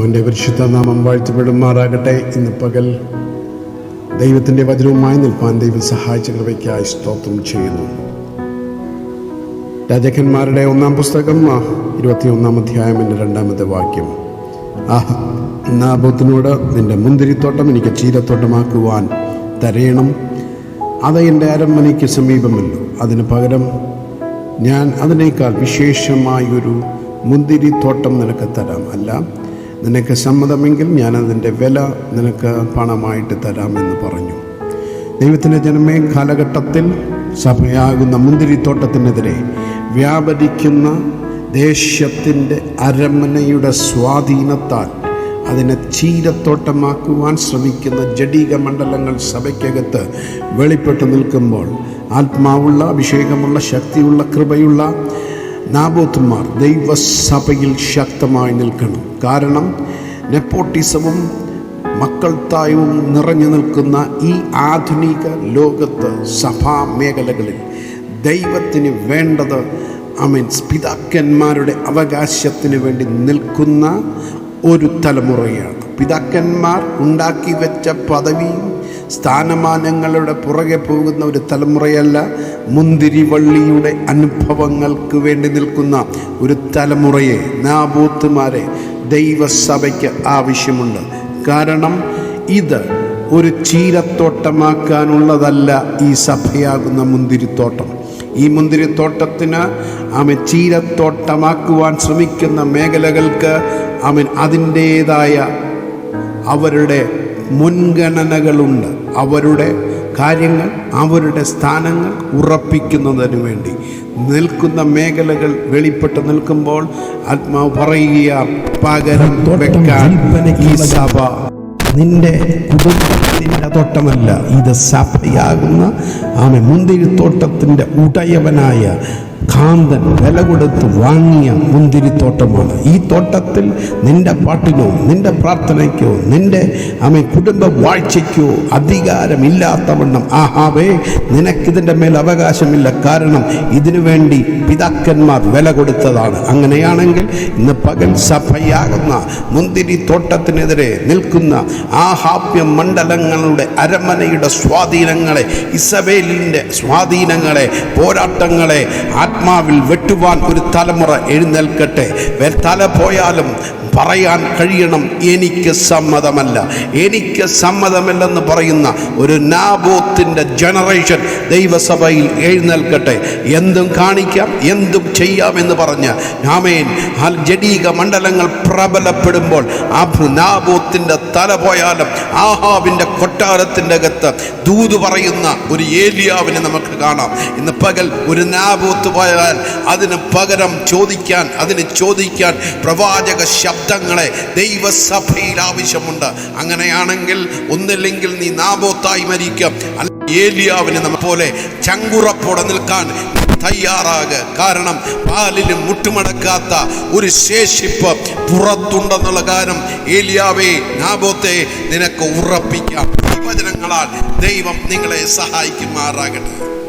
കർത്താവിന്റെ പരിശുദ്ധ നാമം വാഴ്ത്തപ്പെടുമാറാകട്ടെ. ഇന്ന് പകൽ ദൈവത്തിന്റെ വചനവുമായി നിൽപ്പാൻ ദൈവം സഹായിച്ച കൃപയ്ക്കായി സ്തോത്രം ചെയ്യുന്നു. രാജാക്കന്മാരുടെ ഒന്നാം പുസ്തകം ഇരുപത്തിയൊന്നാം അധ്യായം എന്റെ രണ്ടാമത്തെ വാക്യം. ആഹ് നാബോത്തിനോട് നിന്റെ മുന്തിരിത്തോട്ടം എനിക്ക് ചീരത്തോട്ടമാക്കുവാൻ തരയണം അത് എന്റെ അരമനയ്ക്ക് സമീപമല്ലോ. അതിന് പകരം ഞാൻ അതിനേക്കാൾ വിശേഷമായൊരു മുന്തിരിത്തോട്ടം നിനക്ക് തരാം. അല്ല നിനക്ക് സമ്മതമെങ്കിൽ ഞാനതിന്റെ വില നിനക്ക് പണമായിട്ട് തരാമെന്ന് പറഞ്ഞു. ദൈവത്തിന്റെ ജനമേ കാലഘട്ടത്തിൽ സഭയാകുന്ന മുന്തിരിത്തോട്ടത്തിനെതിരെ വ്യാപരിക്കുന്ന ദേശത്തിന്റെ അരമനയുടെ സ്വാധീനത്താൽ അതിനെ ചീരത്തോട്ടമാക്കുവാൻ ശ്രമിക്കുന്ന ജഡീക മണ്ഡലങ്ങൾ സഭയ്ക്കകത്ത് വെളിപ്പെട്ട് നിൽക്കുമ്പോൾ ആത്മാവുള്ള അഭിഷേകമുള്ള ശക്തിയുള്ള കൃപയുള്ള നാബോത്തുമാർ ദൈവസഭയിൽ ശക്തമായി നിൽക്കണം. കാരണം നെപ്പോട്ടിസവും മക്കൾ തായവും നിറഞ്ഞു നിൽക്കുന്ന ഈ ആധുനിക ലോകത്ത് സഭാ മേഖലകളിൽ ദൈവത്തിന് വേണ്ടത് അമീൻ. പിതാക്കന്മാരുടെ അവകാശത്തിന് വേണ്ടി നിൽക്കുന്ന ഒരു തലമുറയാണ്. പിതാക്കന്മാർ ഉണ്ടാക്കി വെച്ച പദവിയും സ്ഥാനമാനങ്ങളുടെ പുറകെ പോകുന്ന ഒരു തലമുറയല്ല മുന്തിരിവള്ളിയുടെ അനുഭവങ്ങൾക്ക് വേണ്ടി നിൽക്കുന്ന ഒരു തലമുറയെ നാബൂത്തുമാരെ ദൈവസഭയ്ക്ക് ആവശ്യമുണ്ട്. കാരണം ഇത് ഒരു ചീരത്തോട്ടമാക്കാനുള്ളതല്ല ഈ സഭയാകുന്ന മുന്തിരിത്തോട്ടം. ഈ മുന്തിരിത്തോട്ടത്തിന് അവൻ ചീരത്തോട്ടമാക്കുവാൻ ശ്രമിക്കുന്ന മേഖലകൾക്ക് അവൻ അതിന്റേതായ അവരുടെ മുൻഗണനകളുണ്ട്. അവരുടെ കാര്യങ്ങൾ അവരുടെ സ്ഥാനങ്ങൾ ഉറപ്പിക്കുന്നതിന് വേണ്ടി. നിൽക്കുന്ന മേഖലകൾ വെളിപ്പെട്ട് നിൽക്കുമ്പോൾ ആത്മാവ് പറയുക പകരം വെക്കാൻ ഈ സഭ നിന്റെ കുടുംബത്തിന്റെ തോട്ടമല്ല. ഇത് സഭയാകുന്ന ആമെ മുന്തിരിത്തോട്ടത്തിന്റെ ഉടയവനായ കാന്തൻ വില കൊടുത്ത് വാങ്ങിയ മുന്തിരിത്തോട്ടമാണ്. ഈ തോട്ടത്തിൽ നിന്റെ പാട്ടിനോ നിന്റെ പ്രാർത്ഥനയ്ക്കോ നിന്റെ അമ്മ കുടുംബ വാഴ്ചയ്ക്കോ അധികാരമില്ലാത്തവണ്ണം ആഹാവേ നിനക്കിതിന്റെ മേൽ അവകാശമില്ല. കാരണം ഇതിനു വേണ്ടി പിതാക്കന്മാർ വില കൊടുത്തതാണ്. അങ്ങനെയാണെങ്കിൽ ഇന്ന് പകൽ സഭയാകുന്ന മുന്തിരി തോട്ടത്തിനെതിരെ നിൽക്കുന്ന ആഹാപ്യ മണ്ഡലങ്ങളുടെ അരമനയുടെ സ്വാധീനങ്ങളെ ഇസബേലിന്റെ സ്വാധീനങ്ങളെ പോരാട്ടങ്ങളെ ആത്മാവിൽ വെട്ടുവാൻ ഒരു തലമുറ എഴുന്നേൽക്കട്ടെ. തല പോയാലും പറയാൻ കഴിയണം. എനിക്ക് സമ്മതമല്ല. എനിക്ക് സമ്മതമല്ലെന്ന് പറയുന്ന ഒരു നാബോത്തിന്റെ ജനറേഷൻ ദൈവസഭയിൽ എഴുന്നേൽക്കട്ടെ. എന്തും കാണിക്കാം എന്തും ചെയ്യാമെന്ന് പറഞ്ഞ് ആമേൻ. ജഡീക മണ്ഡലങ്ങൾ പ്രബലപ്പെടുമ്പോൾ ആ നാബോത്തിന്റെ തല പോയാലും ആഹാവിന്റെ കൊട്ടാരത്തിന്റെ അകത്ത് ദൂത് പറയുന്ന ഒരു ഏലിയാവിനെ നമുക്ക് കാണാം. ഇന്ന് പകൽ ഒരു നാബൂത്ത് പോയാൽ അതിന് പകരം ചോദിക്കാൻ അതിന് ചോദിക്കാൻ പ്രവാചക ശബ്ദങ്ങളെ ദൈവസഭയിൽ ആവശ്യമുണ്ട്. അങ്ങനെയാണെങ്കിൽ ഒന്നില്ലെങ്കിൽ നീ നാബോത്തായി മരിക്കും. ഏലിയാവിനെ നമ്മ പോലെ ചങ്കുറപ്പോടെ നിൽക്കാൻ തയ്യാറാകുക കാരണം പാലിന് മുട്ടുമടക്കാത്ത ഒരു ശേഷിപ്പ് പുറത്തുണ്ടെന്നുള്ള കാര്യം ഏലിയാവേ നാബോത്തെ നിനക്ക് ഉറപ്പിക്കാം. വചനങ്ങളാൽ ദൈവം നിങ്ങളെ സഹായിക്കുമാറാകട്ടെ.